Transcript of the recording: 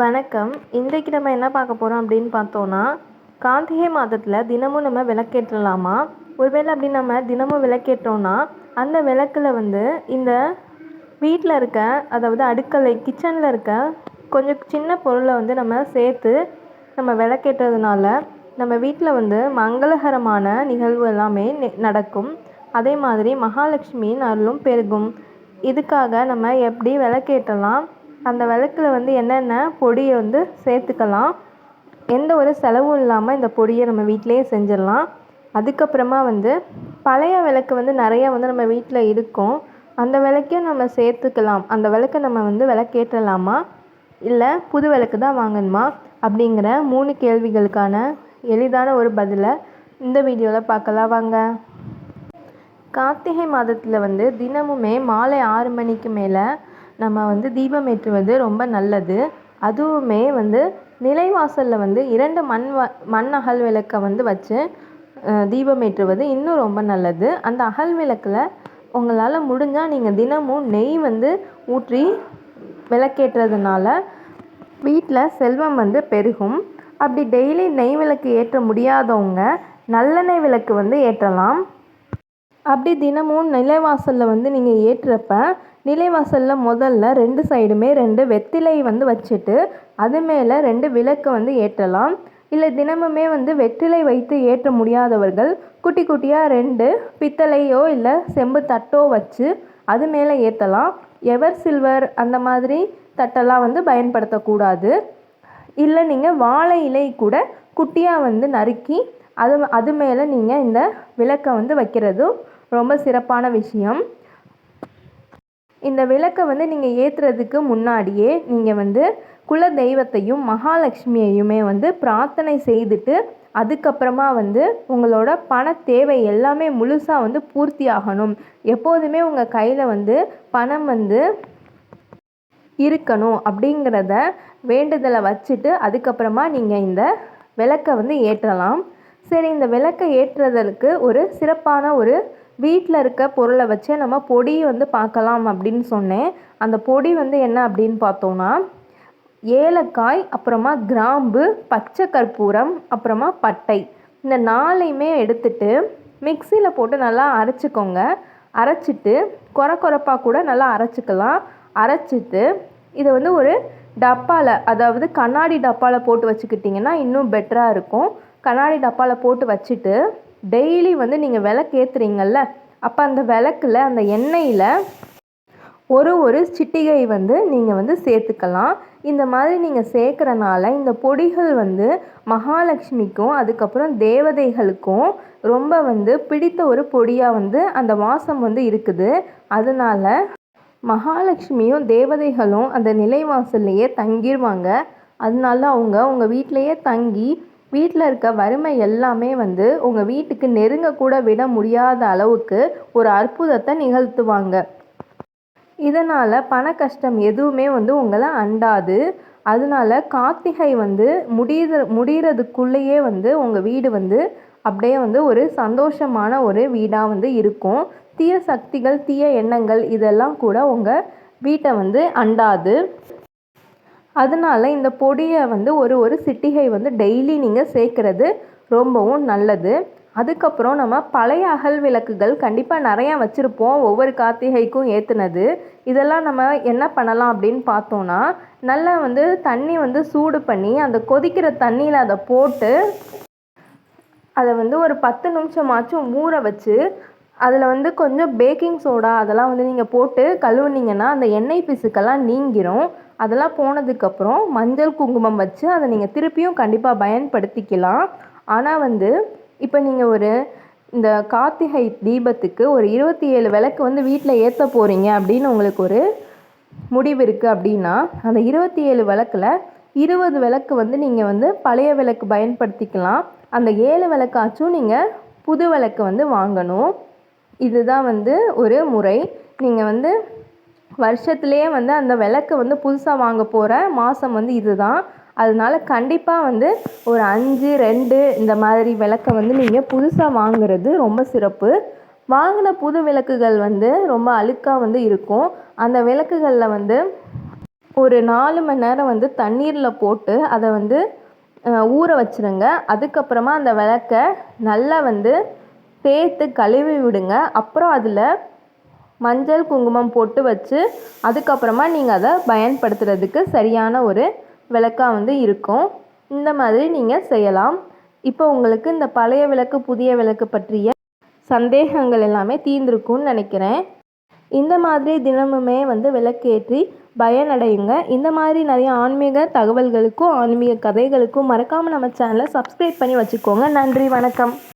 வணக்கம். இன்றைக்கு நம்ம என்ன பார்க்க போகிறோம் அப்படின்னு பார்த்தோன்னா கார்த்திகை மாதத்தில் தினமும் நம்ம விளக்கேற்றலாமா? ஒருவேளை அப்படி நம்ம தினமும் விளக்கேற்றோன்னா அந்த விளக்கில் வந்து இந்த வீட்டில் இருக்க அதாவது அடுக்களை கிச்சனில் இருக்க கொஞ்சம் சின்ன பொருளை வந்து நம்ம சேர்த்து நம்ம விளக்கேற்றதுனால நம்ம வீட்டில் வந்து மங்களகரமான நிகழ்வு எல்லாமே நடக்கும். அதே மாதிரி மகாலட்சுமியின் அருளும் பெருகும். இதுக்காக நம்ம எப்படி விளக்கேற்றலாம்? அந்த விளக்கில் வந்து என்னென்ன பொடியை வந்து சேர்த்துக்கலாம். எந்த ஒரு செலவும் இல்லாமல் இந்த பொடியை நம்ம வீட்டிலையே செஞ்சிடலாம். அதுக்கப்புறமா வந்து பழைய விளக்கு வந்து நிறையா வந்து நம்ம வீட்டில் இருக்கும். அந்த விளக்கையும் நம்ம சேர்த்துக்கலாம். அந்த விளக்கை நம்ம வந்து விளக்கேற்றலாமா? இல்லை புது விளக்கு தான் வாங்கணுமா? அப்படிங்கிற மூணு கேள்விகளுக்கான எளிதான ஒரு பதிலை இந்த வீடியோவில் பார்க்கலாம் வாங்க. கார்த்திகை மாதத்தில் வந்து தினமுமே மாலை ஆறு மணிக்கு மேலே நம்ம வந்து தீபம் ஏற்றுவது ரொம்ப நல்லது. அதுவுமே வந்து நிலைவாசலில் வந்து இரண்டு மண் வ மண் அகல் விளக்கை வந்து வச்சு தீபம் ஏற்றுவது இன்னும் ரொம்ப நல்லது. அந்த அகல் விளக்கில் உங்களால் முடிஞ்சால் நீங்கள் தினமும் நெய் வந்து ஊற்றி விளக்கேற்றதுனால வீட்டில் செல்வம் வந்து பெருகும். அப்படி டெய்லி நெய் விளக்கு ஏற்ற முடியாதவங்க நல்லெண்ணெய் விளக்கு வந்து ஏற்றலாம். அப்படி தினமும் நிலைவாசலில் வந்து நீங்கள் ஏற்றுறப்ப நிலைவாசலில் முதல்ல ரெண்டு சைடுமே ரெண்டு வெற்றிலை வந்து வச்சுட்டு அது மேலே ரெண்டு விளக்கு வந்து ஏற்றலாம். இல்லை தினமுமே வந்து வெற்றிலை வைத்து ஏற்ற முடியாதவர்கள் குட்டி குட்டியாக ரெண்டு பித்தளையோ இல்லை செம்பு தட்டோ வச்சு அது மேலே ஏற்றலாம் எவர் சில்வர் அந்த மாதிரி தட்டெல்லாம் வந்து பயன்படுத்தக்கூடாது. இல்லை நீங்கள் வாழை இலை கூட குட்டியாக வந்து நறுக்கி அது அது மேலே நீங்கள் இந்த விளக்கை வந்து வைக்கிறதும் ரொம்ப சிறப்பான விஷயம். இந்த விளக்கை வந்து நீங்கள் ஏற்றுறதுக்கு முன்னாடியே நீங்கள் வந்து குல தெய்வத்தையும் மகாலட்சுமியையுமே வந்து பிரார்த்தனை செய்துட்டு அதுக்கப்புறமா வந்து உங்களோட பண தேவை எல்லாமே முழுசாக வந்து பூர்த்தி ஆகணும். எப்போதுமே உங்கள் கையில் வந்து பணம் வந்து இருக்கணும் அப்படிங்கிறத வேண்டுதலை வச்சுட்டு அதுக்கப்புறமா நீங்கள் இந்த விளக்கை வந்து ஏற்றலாம். சரி இந்த விளக்கை ஏற்றுறதற்கு ஒரு சிறப்பான ஒரு வீட்டில் இருக்க பொருளை வச்சே நம்ம பொடி வந்து பார்க்கலாம் அப்படின்னு சொன்னேன். அந்த பொடி வந்து என்ன அப்படின்னு பார்த்தோன்னா ஏலக்காய் அப்புறமா கிராம்பு பச்சை கற்பூரம் அப்புறமா பட்டை. இந்த நாளையுமே எடுத்துட்டு மிக்சியில் போட்டு நல்லா அரைச்சிக்கோங்க. அரைச்சிட்டு குறை குறைப்பாக கூட நல்லா அரைச்சிக்கலாம். அரைச்சிட்டு இதை வந்து ஒரு டப்பாவில் அதாவது கண்ணாடி டப்பாவில் போட்டு வச்சுக்கிட்டிங்கன்னா இன்னும் பெட்டராக இருக்கும். கண்ணாடி டப்பாவில் போட்டு வச்சுட்டு டெய்லி வந்து நீங்கள் விளக்கு ஏற்றுறீங்கல்ல அப்போ அந்த விளக்கில் அந்த எண்ணெயில் ஒரு ஒரு சிட்டிகை வந்து நீங்கள் வந்து சேர்த்துக்கலாம். இந்த மாதிரி நீங்கள் சேர்க்குறனால இந்த பொடிகள் வந்து மகாலட்சுமிக்கும் அதுக்கப்புறம் தேவதைகளுக்கும் ரொம்ப வந்து பிடித்த ஒரு பொடியாக வந்து அந்த வாசம் வந்து இருக்குது. அதனால மகாலட்சுமியும் தேவதைகளும் அந்த நிலைவாசல்லையே தங்கிடுவாங்க அதனால அவங்க உங்கள் வீட்டிலையே தங்கி வீட்டில் இருக்க வறுமை எல்லாமே வந்து உங்கள் வீட்டுக்கு நெருங்க கூட விட முடியாத அளவுக்கு ஒரு அற்புதத்தை நிகழ்த்துவாங்க. இதனால் பண கஷ்டம் எதுவுமே வந்து உங்களை அண்டாது. அதனால கார்த்திகை வந்து முடிகிற முடிகிறதுக்குள்ளேயே வந்து உங்கள் வீடு வந்து அப்படியே வந்து ஒரு சந்தோஷமான ஒரு வீடாக வந்து இருக்கும். தீய சக்திகள் தீய எண்ணங்கள் இதெல்லாம் கூட உங்கள் வீட்டை வந்து அண்டாது. அதனால இந்த பொடியை வந்து ஒரு ஒரு சிட்டிகை வந்து டெய்லி நீங்கள் சேர்க்குறது ரொம்பவும் நல்லது. அதுக்கப்புறம் நம்ம பழைய அகல் விளக்குகள் கண்டிப்பாக நிறையா வச்சுருப்போம் ஒவ்வொரு கார்த்திகைக்கும் ஏற்றுனது இதெல்லாம் நம்ம என்ன பண்ணலாம் அப்படின்னு பார்த்தோன்னா நல்லா வந்து தண்ணி வந்து சூடு பண்ணி அந்த கொதிக்கிற தண்ணியில் அதை போட்டு அதை வந்து ஒரு பத்து நிமிஷமாச்சும் ஊற வச்சு அதில் வந்து கொஞ்சம் பேக்கிங் சோடா அதெல்லாம் வந்து நீங்கள் போட்டு கழுவுனீங்கன்னா அந்த எண்ணெய் பிசுக்கெல்லாம் நீங்கிரும். அதெல்லாம் போனதுக்கப்புறம் மஞ்சள் குங்குமம் வச்சு அதை நீங்கள் திருப்பியும் கண்டிப்பாக பயன்படுத்திக்கலாம். ஆனால் வந்து இப்போ நீங்கள் ஒரு இந்த கார்த்திகை தீபத்துக்கு ஒரு இருபத்தி ஏழு விளக்கு வந்து வீட்டில் ஏற்ற போகிறீங்க அப்படின்னு உங்களுக்கு ஒரு முடிவு இருக்குது அப்படின்னா அந்த இருபத்தி ஏழு விளக்கில் இருபது விளக்கு வந்து நீங்கள் வந்து பழைய விளக்கு பயன்படுத்திக்கலாம். அந்த ஏழு விளக்காச்சும் நீங்கள் புது விளக்கு வந்து வாங்கணும். இதுதான் வந்து ஒரு முறை. நீங்கள் வந்து வருஷத்துலேயே வந்து அந்த விளக்கு வந்து புதுசாக வாங்க போகிற மாதம் வந்து இதுதான். அதனால கண்டிப்பாக வந்து ஒரு அஞ்சு ரெண்டு இந்த மாதிரி விளக்கை வந்து நீங்கள் புதுசாக வாங்குறது ரொம்ப சிறப்பு. வாங்கின புது விளக்குகள் வந்து ரொம்ப அழுக்காக வந்து இருக்கும். அந்த விளக்குகளில் வந்து ஒரு நாலு மணி நேரம் வந்து தண்ணீரில் போட்டு அதை வந்து ஊற வச்சிருங்க. அதுக்கப்புறமா அந்த விளக்க நல்லா வந்து சேர்த்து கழுவி விடுங்க. அப்புறம் அதில் மஞ்சள் குங்குமம் போட்டு வச்சு அதுக்கப்புறமா நீங்கள் அதை பயன்படுத்துறதுக்கு சரியான ஒரு விளக்காக வந்து இருக்கும். இந்த மாதிரி நீங்கள் செய்யலாம். இப்போ உங்களுக்கு இந்த பழைய விளக்கு புதிய விளக்கு பற்றிய சந்தேகங்கள் எல்லாமே தீர்ந்திருக்கும்னு நினைக்கிறேன். இந்த மாதிரி தினமுமே வந்து விளக்கேற்றி பயனடையுங்க. இந்த மாதிரி நிறைய ஆன்மீக தகவல்களுக்கும் ஆன்மீக கதைகளுக்கும் மறக்காமல் நம்ம சேனலை சப்ஸ்கிரைப் பண்ணி வச்சுக்கோங்க. நன்றி வணக்கம்.